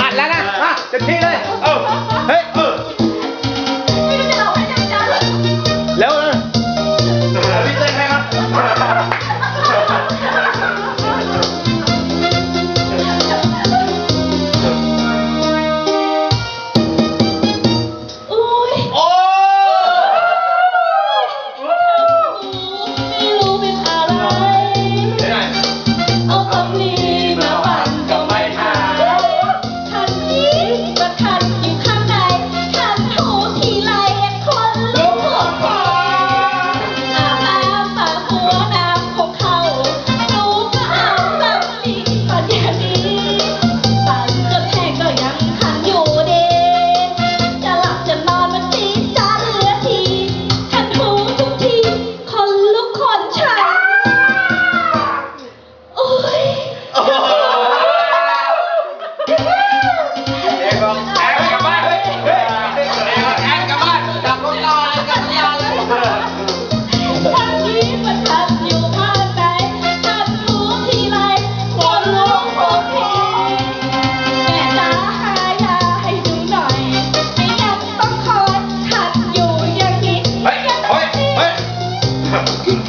อ่านแล้วนะเต็มที่เลย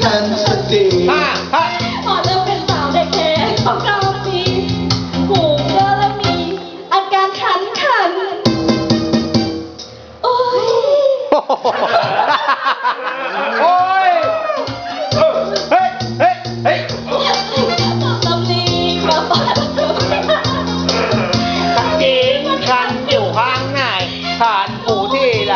ทันสติห้าห้าขอเริ่มเป็นสาวเด็กแค่สองเก้าปีหูเยอะและมี อาการขันขัน โอ้ยโอ้ยเฮ้ยเฮ้ยเฮ้ยตำลีมาปาดขันขันอยู่ข้างไหนขันหูที่ไร